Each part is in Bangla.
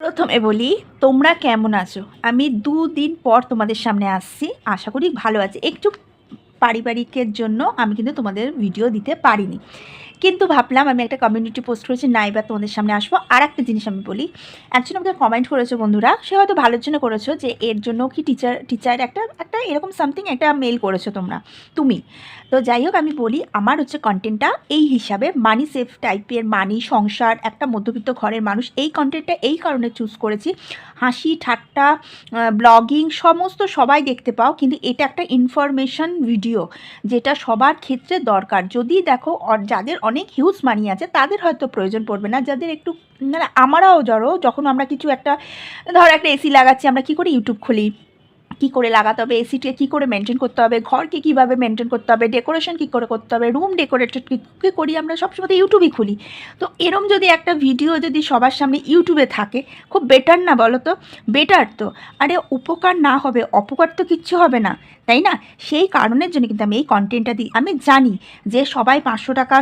প্রথমে বলি, তোমরা কেমন আছো? আমি দুদিন পর তোমাদের সামনে আসছি। আশা করি ভালো আছে। একটু পারিবারিকের জন্য আমি কিন্তু তোমাদের ভিডিও দিতে পারিনি। কিন্তু ভাবলাম আমি একটা কমিউনিটি পোস্ট করেছি না এবার তোমাদের সামনে আসব। আর একটা জিনিস আমি বলি, একজন আমাকে কমেন্ট করেছ বন্ধুরা, সে হয়তো ভালোর জন্য করেছ যে এর জন্য কি টিচার টিচার একটা একটা এরকম সামথিং একটা মেল করেছ তোমরা, তুমি। তো যাই হোক, আমি বলি, আমার হচ্ছে কন্টেন্টটা এই হিসাবে মানি সেফ টাইপের মানি সংসার, একটা মধ্যবিত্ত ঘরের মানুষ, এই কন্টেন্টটা এই কারণে চুজ করেছি। হাসি, ঠাট্টা ব্লগিং সমস্ত সবাই দেখতে পাও, কিন্তু এটা একটা ইনফরমেশন ভিডিও যেটা সবার ক্ষেত্রে দরকার। যদি দেখো যাদের অনেক হিউজ মানি আছে, তাদের হয়তো প্রয়োজন পড়বে না। যাদের একটু মানে আমারাও ধরো যখন আমরা কিছু একটা, ধরো একটা এসি লাগাচ্ছি, আমরা কি করি ইউটিউব খুলি? কী করে লাগাতে হবে এসিকে কী করে মেনটেন করতে হবে, ঘরকে কীভাবে মেনটেন করতে হবে ডেকোরেশন কী করে করতে হবে রুম ডেকোরেটেড কী করি আমরা সবসময় ইউটিউবই খুলি। তো এরম যদি একটা ভিডিও যদি সবার সামনে ইউটিউবে থাকে, খুব বেটার না বলো তো? বেটার তো। আরে উপকার না হবে, অপকার তো কিচ্ছু হবে না, তাই না? সেই কারণের জন্য কিন্তু আমি এই কন্টেন্টটা দিই। আমি জানি যে সবাই পাঁচশো টাকা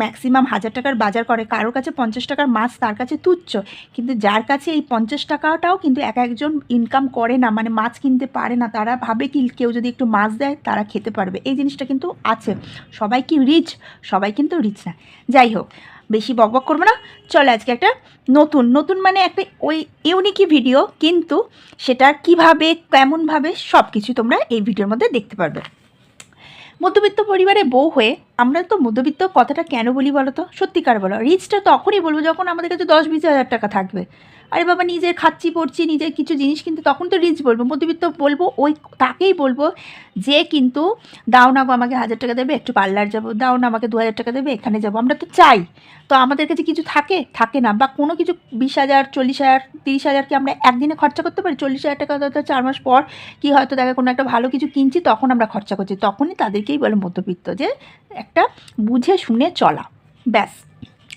ম্যাক্সিমাম হাজার টাকার বাজার করে, কারোর কাছে পঞ্চাশ টাকার মাছ তার কাছে তুচ্ছ। কিন্তু যার কাছে এই পঞ্চাশ টাকাটাও কিন্তু এক একজন ইনকাম করে না মানে মাছ কিনতে পারে না, তারা ভাবে কি কেউ যদি একটু মাছ দেয় তারা খেতে পারবে। এই জিনিসটা কিন্তু আছে। সবাই কি রিচ সবাই কিন্তু রিচ না। যাই হোক, বেশি বকবক করব না। চলে আজকে একটা নতুন নতুন মানে একটা ওই ইউনিকই ভিডিও কিন্তু সেটা কীভাবে, কেমনভাবে সব কিছু তোমরা এই ভিডিওর মধ্যে দেখতে পারবে। মধ্যবিত্ত পরিবারে বউ হয়ে আমরা তো মধ্যবিত্ত, কথাটা কেন বলি বলো তো? সত্যিকার বলো। রিচটা তখনই বলব যখন আমাদের কাছে দশ বিশ হাজার টাকা থাকবে। আরে বাবা, নিজের খাচ্ছি, পড়ছি, নিজের কিছু জিনিস কিন্তু তখন তো রিচ বলব। মধ্যবিত্ত বলব, ওই তাকেই বলব যে কিন্তু, দাও না গো আমাকে হাজার টাকা দেবে, একটু পার্লার যাব। দাও না আমাকে দু হাজার টাকা দেবে, এখানে যাব। আমরা তো চাই। তো আমাদের কাছে কিছু থাকে? থাকে না। বা কোনো কিছু বিশ হাজার, চল্লিশ হাজার, তিরিশ হাজার কি আমরা একদিনে খরচা করতে পারি? চল্লিশ হাজার টাকা হয়তো চার মাস পর কি হয়তো দেখা কোনো একটা ভালো কিছু কিনছি, তখন আমরা খরচা করছি। তখনই তাদেরকেই বলে মধ্যবিত্ত যে একটা বুঝে শুনে চলা। ব্যাস,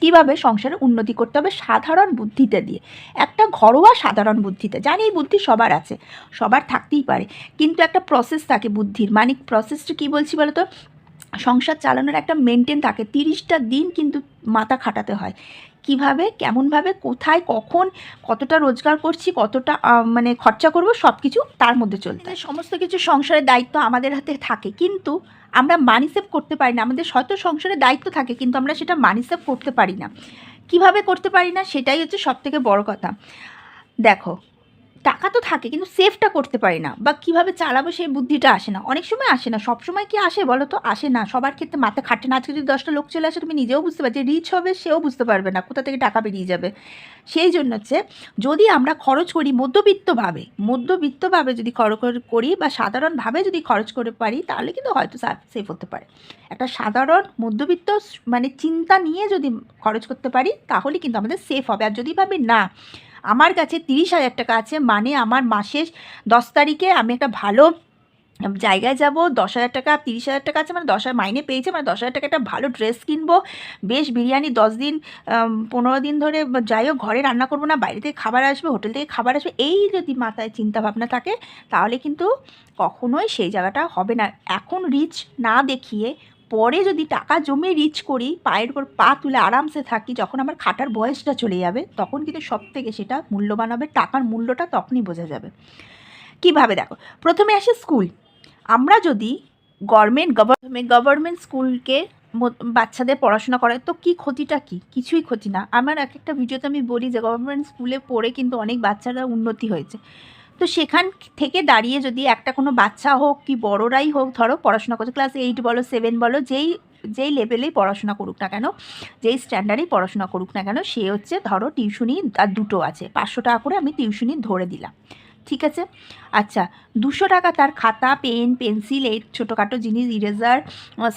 কীভাবে সংসারে উন্নতি করতে হবে সাধারণ বুদ্ধিতে দিয়ে। একটা ঘরোয়া সাধারণ বুদ্ধিতে, জানি এই বুদ্ধি সবার আছে, সবার থাকতেই পারে, কিন্তু একটা প্রসেস থাকে বুদ্ধির। মানে প্রসেসটা কী বলছি বলো তো? সংসার চালানোর একটা মেনটেন থাকে, তিরিশটা দিন কিন্তু মাথা খাটাতে হয়। কীভাবে কেমনভাবে কোথায় কখন কতটা রোজগার করছি কতটা মানে খরচা করব সব কিছু তার মধ্যে চলতে হয়। সমস্ত কিছু সংসারের দায়িত্ব আমাদের হাতে থাকে কিন্তু আমরা মানি সেভ করতে পারি না। আমাদের শত সংসারের দায়িত্ব থাকে কিন্তু আমরা সেটা মানি সেভ করতে পারি না। কীভাবে করতে পারি না সেটাই হচ্ছে সবথেকে বড় কথা। দেখো টাকা তো থাকে, কিন্তু সেভটা করতে পারি না বা কীভাবে চালাবো সেই বুদ্ধিটা আসে না। অনেক সময় আসে না সব সময় কি আসে বলো তো আসে না, সবার ক্ষেত্রে মাথা খাটে না। আজকে যদি দশটা লোক চলে আসে, তুমি নিজেও বুঝতে পারছি রিচ হবে সেও বুঝতে পারবে না, কোথা থেকে টাকা বেরিয়ে যাবে। সেই জন্য হচ্ছে, যদি আমরা খরচ করি মধ্যবিত্তভাবে মধ্যবিত্তভাবে যদি খরচ করি বা সাধারণভাবে যদি খরচ করে পারি, তাহলে কিন্তু হয়তো সেফ হতে পারে। একটা সাধারণ মধ্যবিত্ত মানে চিন্তা নিয়ে যদি খরচ করতে পারি, তাহলে কিন্তু আমাদের সেফ হবে। আর যদি ভাবি না আমার কাছে তিরিশ হাজার টাকা আছে। মানে আমার মাসের দশ তারিখে আমি একটা ভালো জায়গায় যাব। দশ হাজার টাকা, তিরিশ হাজার টাকা আছে। মানে দশ হাজার মাইনে পেয়েছে। মানে দশ হাজার টাকা একটা ভালো ড্রেস কিনবো। বেশ বিরিয়ানি দশ দিন পনেরো দিন ধরে যাই হোক, ঘরে রান্না করব না, বাইরে থেকে খাবার আসবে, হোটেল থেকে খাবার আসবে, এই যদি মাথায় চিন্তা ভাবনা থাকে, তাহলে কিন্তু কখনোই সেই জায়গাটা হবে না। এখন রিচ না দেখিয়ে পরে যদি টাকা জমিয়ে রিচ করি, পায়ের উপর পা তুলে আরামসে থাকি, যখন আমার খাটার বয়সটা চলে যাবে, তখন কিন্তু সব থেকে সেটা মূল্যবান হবে, টাকার মূল্যটা তখনই বোঝা যাবে। কীভাবে দেখো, প্রথমে আসে স্কুল আমরা যদি গভর্নমেন্ট গভর্নমেন্ট গভর্নমেন্ট স্কুলকে বাচ্চাদের পড়াশোনা করায় তো কি ক্ষতিটা কি? কিছুই ক্ষতি না। আমার এক একটা ভিডিওতে আমি বলি যে গভর্নমেন্ট স্কুলে পড়ে কিন্তু অনেক বাচ্চারা উন্নতি হয়েছে। তো সেখান থেকে দাঁড়িয়ে যদি একটা কোনো বাচ্চা হোক কি বড়রাই হোক, ধরো পড়াশোনা করছে ক্লাস এইট বলো সেভেন বলো, যেই যেই লেভেলেই পড়াশোনা করুক না কেন, যেই স্ট্যান্ডার্ডেই পড়াশোনা করুক না কেন, সে হচ্ছে ধরো টিউশনি তার দুটো আছে। পাঁচশো টাকা করে আমি টিউশনি ধরে দিলাম। ঠিক আছে? আচ্ছা দুশো টাকা তার খাতা, পেন, পেন্সিল, এই ছোটোখাটো জিনিস ইরেজার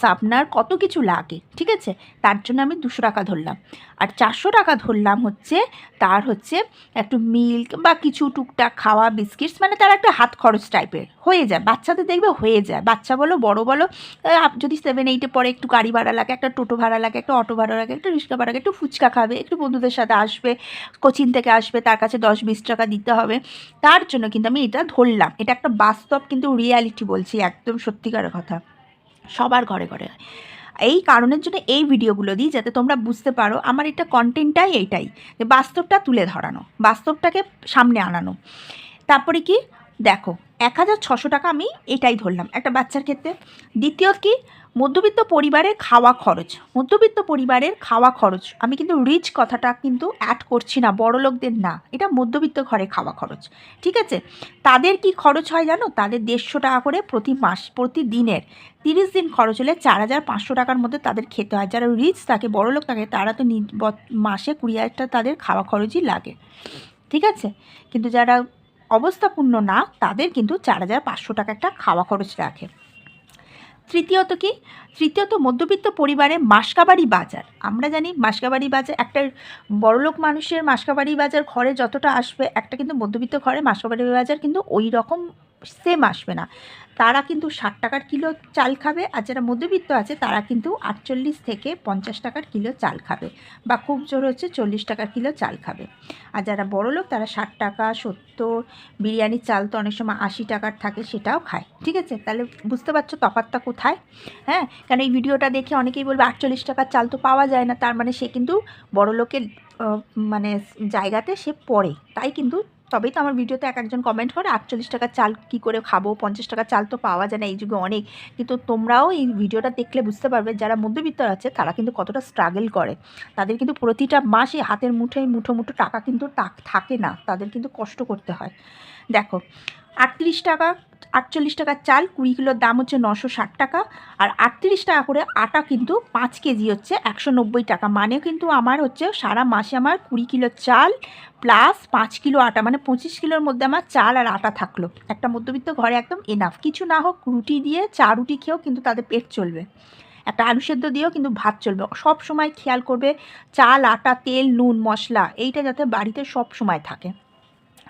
শার্পনার কত কিছু লাগে, ঠিক আছে? তার জন্য আমি দুশো টাকা ধরলাম। আর চারশো টাকা ধরলাম হচ্ছে, তার হচ্ছে একটু মিল্ক বা কিছু টুকটাক খাওয়া বিস্কিটস মানে তার একটা হাত খরচ টাইপের হয়ে যায়। বাচ্চাদের দেখবে হয়ে যায়। বাচ্চা বলো, বড় বলো যদি সেভেন এইটে পরে একটু গাড়ি ভাড়া লাগে, একটা টোটো ভাড়া লাগে, একটা অটো ভাড়া লাগে, একটা রিক্সা ভাড়া লাগে, একটু ফুচকা খাবে, একটু বন্ধুদের সাথে আসবে কোচিং থেকে আসবে, তার কাছে দশ, বিশ টাকা দিতে হবে। তার জন্য কিন্তু আমি এটা ধরলাম। এটা একটা বাস্তব কিন্তু রিয়ালিটি বলছি, একদম সত্যিকারের কথা। সবার ঘরে ঘরে। এই কারণের জন্য এই ভিডিওগুলো দিই যাতে তোমরা বুঝতে পারো আমার এটা কন্টেন্টটাই এইটাই। যে বাস্তবটা তুলে ধরানো, বাস্তবটাকে সামনে আনানো। তারপরে কি? দেখো, এক হাজার ছশো টাকা আমি এটাই ধরলাম একটা বাচ্চার ক্ষেত্রে। দ্বিতীয় কি, মধ্যবিত্ত পরিবারের খাওয়া খরচ। মধ্যবিত্ত পরিবারের খাওয়া খরচ। আমি কিন্তু রিচ কথাটা কিন্তু অ্যাড করছি না, বড় লোকদের না। এটা মধ্যবিত্ত ঘরে খাওয়া খরচ। ঠিক আছে? তাদের কি খরচ হয় জানো? তাদের দেড়শো টাকা করে প্রতি মাস প্রতিদিনের তিরিশ দিন খরচ হলে চার হাজার পাঁচশো টাকার মধ্যে তাদের খেতে হয়। যারা রিচ থাকে, বড় লোক থাকে, তারা তো মাসে কুড়ি হাজার টাকা তাদের খাওয়া খরচই লাগে। ঠিক আছে? কিন্তু যারা অবস্থাপূর্ণ না, তাদের কিন্তু চার হাজার পাঁচশো টাকা একটা খাওয়া খরচ রাখে। তৃতীয়ত কি? তৃতীয়ত মধ্যবিত্ত পরিবারে মাসকাবাড়ি বাজার। আমরা জানি মাসকাবাড়ি বাজার, একটা বড়লোক মানুষের মাসকাবাড়ি বাজার ঘরে যতটা আসবে, একটা কিন্তু মধ্যবিত্ত ঘরে মাসকাবাড়ি বাজার কিন্তু ওই রকম সেম আসবে না। তারা কিন্তু ষাট টাকার কিলো চাল খাবে আর যারা মধ্যবিত্ত আছে তারা কিন্তু আটচল্লিশ থেকে পঞ্চাশ টাকার কিলো চাল খাবে বা খুব জোর হচ্ছে চল্লিশ টাকার কিলো চাল খাবে। আর যারা বড় লোক তারা ষাট টাকা, সত্তর, বিরিয়ানির চাল তো অনেক সময় আশি টাকার থাকে সেটাও খায়। ঠিক আছে? তাহলে বুঝতে পারছ তফাতটা কোথায়? হ্যাঁ? কারণ এই ভিডিওটা দেখে অনেকেই বলবে আটচল্লিশ টাকার চাল তো পাওয়া যায় না। তার মানে সে কিন্তু বড় লোকের মানে জায়গাতে সে পড়ে। তাই কিন্তু তবেই তো আমার ভিডিওতে এক একজন কমেন্ট করে, আটচল্লিশ টাকার চাল কি করে খাব? পঞ্চাশ টাকার চাল তো পাওয়া যায় না, এই যুগে অনেক। কিন্তু তোমরাও এই ভিডিওটা দেখলে বুঝতে পারবে, যারা মধ্যবিত্ত আছে, তারা কিন্তু কতটা স্ট্রাগল করে। তাদের কিন্তু প্রতিটা মাসে হাতের মুঠোয় মুঠো মুঠো টাকা কিন্তু থাকে না। তাদের কিন্তু কষ্ট করতে হয়। দেখো আটত্রিশ টাকা, আটচল্লিশ টাকার চাল, কুড়ি কিলোর দাম হচ্ছে নশো ষাট টাকা। আর আটত্রিশ টাকা করে আটা কিন্তু পাঁচ কেজি হচ্ছে একশো নব্বই টাকা। মানে কিন্তু আমার হচ্ছে সারা মাসে আমার কুড়ি কিলো চাল প্লাস পাঁচ কিলো আটা মানে পঁচিশ কিলোর মধ্যে আমার চাল আর আটা থাকল। একটা মধ্যবিত্ত ঘরে একদম এনাফ কিছু না হোক, রুটি দিয়ে চা রুটি খেয়েও কিন্তু তাদের পেট চলবে। একটা আলু সেদ্ধ দিয়েও কিন্তু ভাত চলবে। সব সময় খেয়াল করবে, চাল, আটা, তেল, নুন, মশলা, এইটা যাতে বাড়িতে সব সময় থাকে।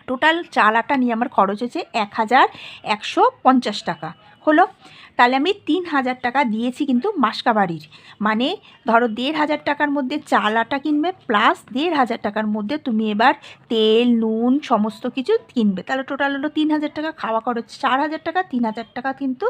টোটাল চাল আটা নিয়ে আমার খরচ হয়েছে এক হাজার একশো পঞ্চাশ টাকা। হলো, তাহলে আমি তিন হাজার টাকা দিয়েছি কিন্তু মাসকাবাড়ির। মানে ধরো দেড় হাজার টাকার মধ্যে চাল আটা কিনবে প্লাস দেড় হাজার টাকার মধ্যে তুমি এবার তেল, নুন সমস্ত কিছু কিনবে। তাহলে টোটাল হলো তিন হাজার টাকা খাওয়া খরচ। চার হাজার টাকা, তিন হাজার টাকা কিন্তু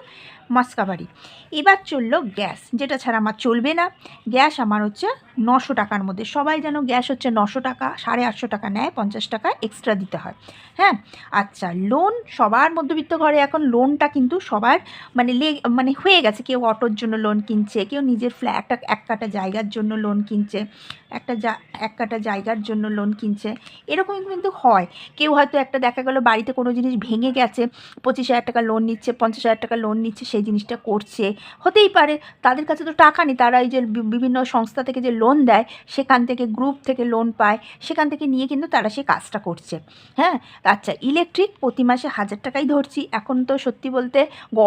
মাসকাবাড়ি। এবার চলল গ্যাস, যেটা ছাড়া আমার চলবে না। গ্যাস আমার হচ্ছে নশো টাকার মধ্যে। সবাই যেন গ্যাস হচ্ছে নশো টাকা, সাড়ে আটশো টাকা নেয়, পঞ্চাশ টাকা এক্সট্রা দিতে হয়। হ্যাঁ? আচ্ছা লোন সবার মধ্যবিত্ত ঘরে এখন লোনটা কিন্তু সবার মানে মানে হয়ে গেছে। কেউ অটোর জন্য লোন কিনছে, কেউ নিজের ফ্ল্যাট এক কাটা জায়গার জন্য লোন কিনছে, একটা এক কাটা জায়গার জন্য লোন কিনছে। এরকম কিন্তু হয়। কেউ হয়তো একটা দেখা গেলো বাড়িতে কোনো জিনিস ভেঙে গেছে, পঁচিশ হাজার টাকা লোন নিচ্ছে, পঞ্চাশ হাজার টাকা লোন নিচ্ছে, সেই জিনিসটা করছে। হতেই পারে তাদের কাছে তো টাকা নেই, তারা এই যে বিভিন্ন সংস্থা থেকে যে লোন দেয়, সেখান থেকে গ্রুপ থেকে লোন পায়, সেখান থেকে নিয়ে কিন্তু তারা সেই কাজটা করছে। হ্যাঁ? আচ্ছা ইলেকট্রিক প্রতি মাসে হাজার টাকাই ধরছি। এখন তো সত্যি বলতে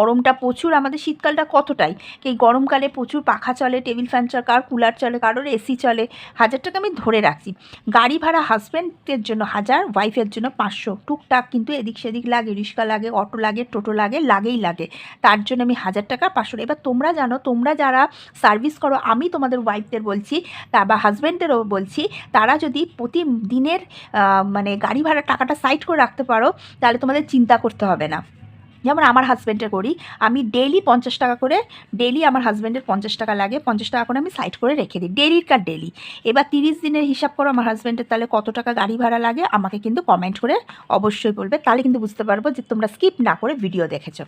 গরমটা প্রচুর, আমাদের শীতকালটা কতটাই? এই গরমকালে প্রচুর পাখা চলে, টেবিল ফ্যান চলে, কার কুলার চলে, কারোর এসি চলে হাজার টাকা আমি ধরে রাখছি। গাড়ি ভাড়া হাজব্যান্ডের জন্য হাজার ওয়াইফের জন্য পাঁচশো। টুকটাক কিন্তু এদিক সেদিক লাগে, রিক্সা লাগে, অটো লাগে, টোটো লাগে, লাগেই লাগে। তার জন্য আমি হাজার টাকা, পাঁচশো এবার তোমরা জানো, তোমরা যারা সার্ভিস করো, আমি তোমাদের ওয়াইফদের বলছি, তা বা হাজব্যান্ডেরও বলছি, তারা যদি প্রতি দিনের মানে গাড়ি ভাড়ার টাকাটা সাইড করে রাখতে পারো, তাহলে তোমাদের চিন্তা করতে হবে না। যেমন আমার হাজব্যান্ডের করি, আমি ডেলি পঞ্চাশ টাকা করে ডেলি আমার হাজব্যান্ডের পঞ্চাশ টাকা লাগে, পঞ্চাশ টাকা করে আমি সাইড করে রেখে দিই ডেলির কার ডেলি এবার তিরিশ দিনের হিসাব করো আমার হাজব্যান্ডের তাহলে কত টাকা গাড়ি ভাড়া লাগে, আমাকে কিন্তু কমেন্ট করে অবশ্যই বলবে, তাহলে কিন্তু বুঝতে পারব যে তোমরা স্কিপ না করে ভিডিও দেখেছ।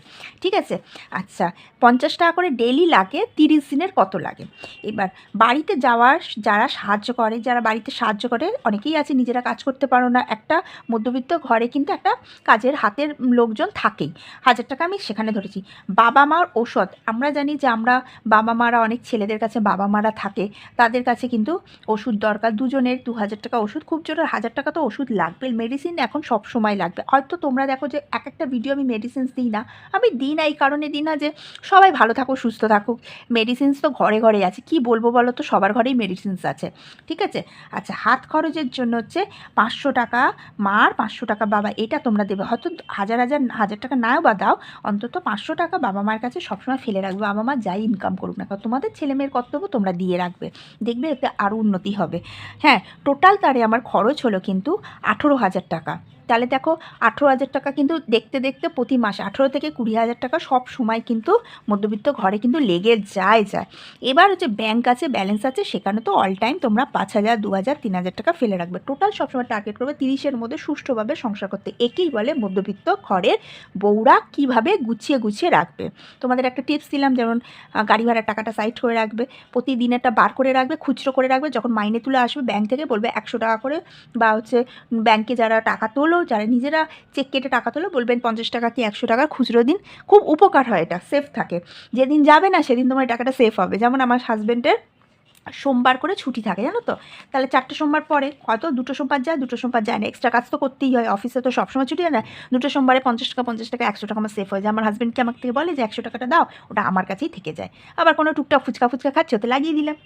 ঠিক আছে? আচ্ছা পঞ্চাশ টাকা করে ডেলি লাগে, তিরিশ দিনের কত লাগে? এবার বাড়িতে যাওয়ার, যারা সাহায্য করে, যারা বাড়িতে সাহায্য করে, অনেকেই আছে নিজেরা কাজ করতে পারো না, একটা মধ্যবিত্ত ঘরে কিন্তু একটা কাজের হাতের লোকজন থাকেই। হাজার টাকা আমি সেখানে ধরেছি। বাবা মার ঔষধ, আমরা জানি যে আমরা বাবা মারা অনেক ছেলেদের কাছে বাবা মারা থাকে, তাদের কাছে কিন্তু ওষুধ দরকার। দুজনের দু হাজার টাকা ওষুধ, খুব জোরে হাজার টাকা তো ওষুধ লাগবে। মেডিসিন এখন সব সময় লাগবে। হয়তো তোমরা দেখো যে এক একটা ভিডিও আমি মেডিসিনস দিই না। আমি দিই না, এই কারণে দিই না যে সবাই ভালো থাকুক, সুস্থ থাকুক। মেডিসিনস তো ঘরে ঘরে আছে। কি বলব বলো তো? সবার ঘরেই মেডিসিনস আছে। ঠিক আছে? আচ্ছা হাত খরচের জন্য হচ্ছে পাঁচশো টাকা মার পাঁচশো টাকা বাবা, এটা তোমরা দেবে। হয়তো হাজার হাজার হাজার টাকা নাও বা দাও, অন্তত পাঁচশো টাকা বাবা মার কাছে সবসময় ফেলে রাখবে। বাবা মা যাই ইনকাম করুক না কারণ তোমাদের ছেলে মেয়ের কর্তব্য তোমরা দিয়ে রাখবে। দেখবে এতে আরও উন্নতি হবে। হ্যাঁ টোটাল তারে আমার খরচ হলো কিন্তু আঠেরো হাজার টাকা। তাহলে দেখো আঠেরো হাজার টাকা কিন্তু দেখতে দেখতে প্রতি মাসে, আঠেরো থেকে কুড়ি হাজার টাকা সব সময় কিন্তু মধ্যবিত্ত ঘরে কিন্তু লেগে যায় যায়। এবার হচ্ছে ব্যাংক আছে ব্যালেন্স আছে, সেখানে তো অল টাইম তোমরা পাঁচ হাজার, দু হাজার, তিন হাজার টাকা ফেলে রাখবে। টোটাল সবসময় টার্গেট করবে তিরিশের মধ্যে সুষ্ঠুভাবে সংসার করতে। একেই বলে মধ্যবিত্ত ঘরের বউরা কীভাবে গুছিয়ে গুছিয়ে রাখবে। তোমাদের একটা টিপস দিলাম, যেমন গাড়ি ভাড়ার টাকাটা সাইড করে রাখবে, প্রতিদিন একটা বার করে রাখবে, খুচরো করে রাখবে, যখন মাইনে তুলে আসবে ব্যাংক থেকে বলবে একশো টাকা করে বা হচ্ছে ব্যাংকে যারা টাকা তোলো যারা নিজেরা চেক কেটে টাকা তোলো বলবেন পঞ্চাশ টাকা কি একশো টাকা খুচরো দিন। খুব উপকার হয় এটা সেফ থাকে। যেদিন যাবে না সেদিন তোমার টাকাটা সেফ হবে। যেমন আমার হাজব্যান্ডের সোমবার করে ছুটি থাকে, জানো তো? তাহলে চারটে সোমবার পরে, হয়তো দুটো সোমবার যায়, দুটো সোমবার যায় না। এক্সট্রা কাজ তো করতেই হয় অফিসে তো সবসময় ছুটি হয় না। দুটো সোমবারে পঞ্চাশ টাকা পঞ্চাশ টাকা, একশো টাকা আমার সেফ হয়ে যায়। আমার হাজব্যান্ডকে আমাকে থেকে বলে যে, একশো টাকাটা দাও, ওটা আমার কাছেই থেকে যায়। আবার কোনো টুকটাক ফুচকা ফুচকা খাচ্ছে, ওতে লাগিয়ে দিলাম।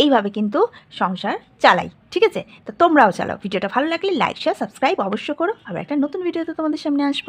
এইভাবে কিন্তু সংসার চালাই, ঠিক আছে? তো তোমরাও চালাও। ভিডিওটা ভালো লাগলে লাইক শেয়ার সাবস্ক্রাইব অবশ্য করো। আবার একটা নতুন ভিডিওতে তোমাদের সামনে আসব।